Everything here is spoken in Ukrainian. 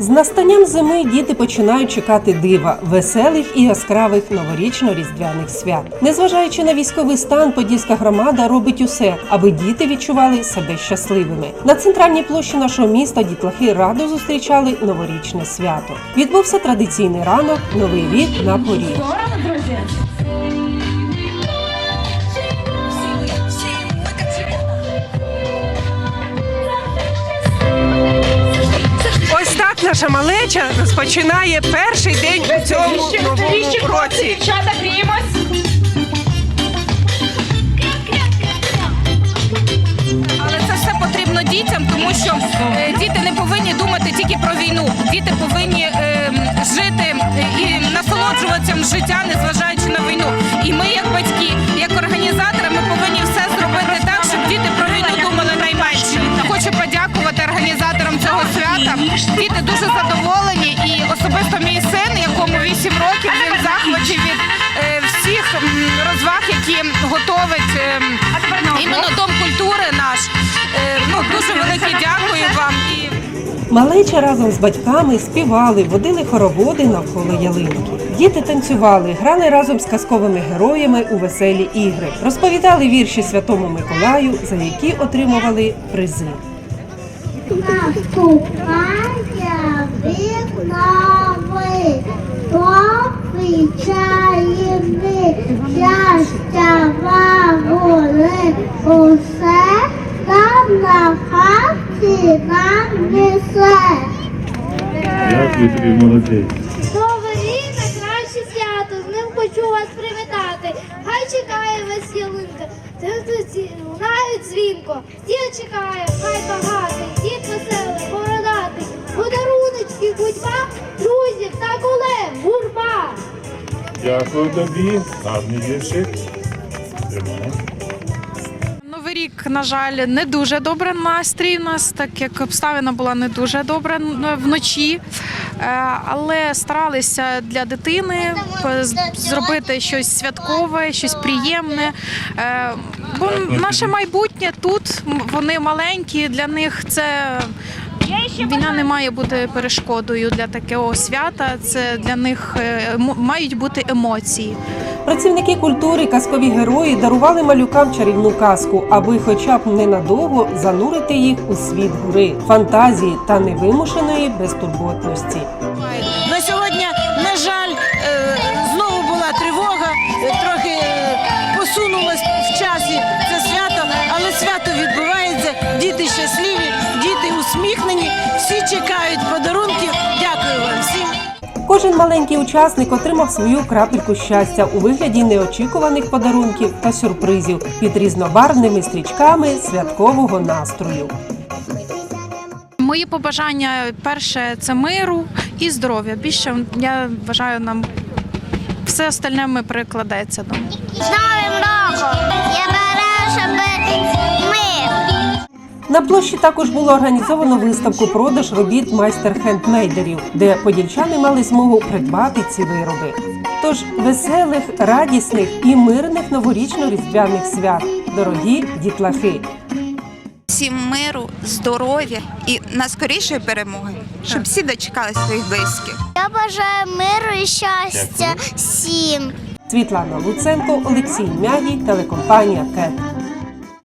З настанням зими діти починають чекати дива, веселих і яскравих новорічно-різдвяних свят. Незважаючи на військовий стан, Подільська громада робить усе, аби діти відчували себе щасливими. На центральній площі нашого міста дітлахи радо зустрічали новорічне свято. Відбувся традиційний ранок, новий рік на поріг. Наша малеча розпочинає перший день у цьому новому році. Дівчата, гріємось! Але це все потрібно дітям, тому що е, діти не повинні думати тільки про війну. Діти повинні е, жити і насолоджуватися життям, незважаючи Діти дуже задоволені, і особисто мій син, якому 8 років, він в від е, всіх розваг, які готовить. е, Іменно дом культури наш. Е, Ну дуже велике дякую вам і. Малеча разом з батьками співали, водили хороводи навколо ялинки. Діти танцювали, грали разом з казковими героями у веселі ігри, розповідали вірші Святому Миколаю, за які отримували призи. Наступає вікнови, повічаєни, щастя вам голи, усе там на хаті нам несе. Дякую тобі, молодець. Новий рік найкраще свято, з ним хочу вас привітати. Хай чекає вас ялинка, це лунають дзвінко. Дід чекає, Дякую тобі. Гарний віршик. Тримай. Новий рік, на жаль, не дуже добре настрій у нас, так як обставина була не дуже добра вночі. Е, Але старалися для дитини зробити щось святкове, щось приємне. Е, Бо наше майбутнє тут, вони маленькі, для них це. Війна не має бути перешкодою для такого свята. Це для них е, мають бути емоції. Працівники культури, казкові герої дарували малюкам чарівну казку, аби хоча б ненадовго занурити їх у світ гри, фантазії та невимушеної безтурботності. На сьогодні, на жаль, е, знову була тривога, е, трохи посунулось в часі це свято, але свято відбувається, діти щасливі, діти усміхнені, чекають подарунків. Дякую вам всім. Кожен маленький учасник отримав свою крапельку щастя у вигляді неочікуваних подарунків та сюрпризів під різнобарвними стрічками святкового настрою. Мої побажання перше це миру і здоров'я. Більше я вважаю, нам все остальне ми прикладеться до. З Новим роком! Я бажаю, щоб На площі також було організовано виставку продаж робіт майстер-хендмейдерів, де подільчани мали змогу придбати ці вироби. Тож веселих, радісних і мирних новорічно-різдвяних свят, дорогі дітлахи! всім миру, здоров'я і наскорішої перемоги, щоб всі дочекали своїх близьких. Я бажаю миру і щастя всім. Світлана Луценко, Олексій Мягій, телекомпанія КЕТ.